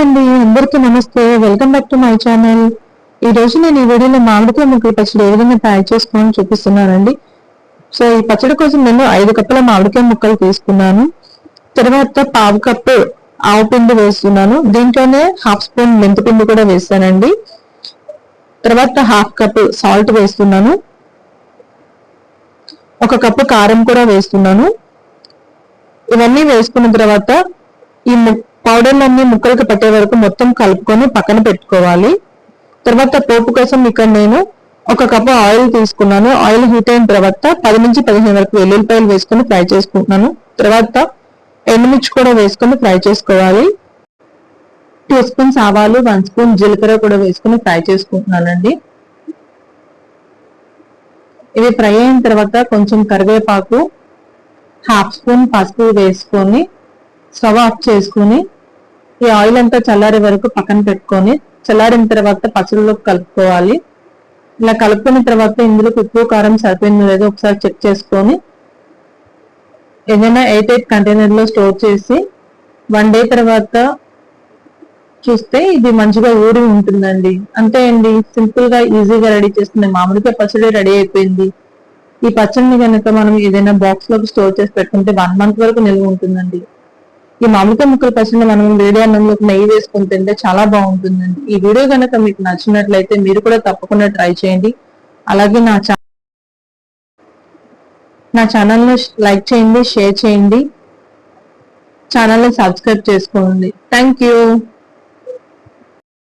అండి. అందరికీ నమస్తే. Welcome back to my channel ఈ రోజు నేను ఈ వీడియోలో మామిడికాయ ముక్కల పచ్చడి ఏ విధంగా తయారు చేసుకోవాలని చూపిస్తున్నానండి. సో ఈ పచ్చడి కోసం నేను ఐదు కప్పుల మామిడికాయ ముక్కలు తీసుకున్నాను. తర్వాత పావు కప్పు ఆవు పిండి వేస్తున్నాను. దీంట్లోనే హాఫ్ స్పూన్ మెంతిపిండి కూడా వేస్తానండి తర్వాత హాఫ్ కప్ సాల్ట్ వేస్తున్నాను. ఒక కప్పు కారం కూడా వేస్తున్నాను. ఇవన్నీ వేసుకున్న తర్వాత ఈ పౌడర్లన్నీ ముక్కలకు పెట్టే వరకు మొత్తం కలుపుకొని పక్కన పెట్టుకోవాలి. తర్వాత పోపు కోసం ఇక్కడ నేను ఒక కప్పు ఆయిల్ తీసుకున్నాను. ఆయిల్ హీట్ అయిన తర్వాత పది నుంచి పదిహేను వరకు వెల్లుల్లిపాయలు వేసుకొని ఫ్రై చేసుకుంటున్నాను. తర్వాత ఎండుమిర్చి కూడా వేసుకొని ఫ్రై చేసుకోవాలి. టూ స్పూన్స్ ఆవాలు వన్ స్పూన్ జీలకర్ర కూడా వేసుకొని ఫ్రై చేసుకుంటున్నానండి. ఇవి ఫ్రై అయిన తర్వాత కొంచెం కరివేపాకు హాఫ్ స్పూన్ పసుపు వేసుకొని స్టవ్ ఆఫ్ చేసుకొని ఈ ఆయిల్ అంతా చల్లారే వరకు పక్కన పెట్టుకొని చల్లారిన తర్వాత పచ్చళ్ళలోకి కలుపుకోవాలి. ఇలా కలుపుకున్న తర్వాత ఇందులో ఉప్పు కారం సరిపోయిందో లేదో ఒకసారి చెక్ చేసుకొని ఏదైనా ఎయిట్ ఎయిట్ కంటైనర్లో స్టోర్ చేసి వన్ డే తర్వాత చూస్తే ఇది మంచిగా ఊరి ఉంటుందండి. అంతే అండి. సింపుల్గా ఈజీగా రెడీ చేస్తుంది. మామిడికాయ పచ్చడి రెడీ అయిపోయింది. ఈ పచ్చడిని కనుక మనం ఏదైనా బాక్స్లో స్టోర్ చేసి పెట్టుకుంటే వన్ మంత్ వరకు నిల్వ ఉంటుందండి. ఈ మామిడికాయ ముక్కల పచ్చడి మనం వేడి అన్నంలోకి నెయ్యి వేసుకుని తింటే చాలా బాగుంటుందండి. ఈ వీడియో కనుక మీకు నచ్చినట్లయితే మీరు కూడా తప్పకుండా ట్రై చేయండి. అలాగే నా నా ఛానల్ని లైక్ చేయండి షేర్ చేయండి. ఛానల్ని సబ్స్క్రైబ్ చేసుకోండి. Thank you.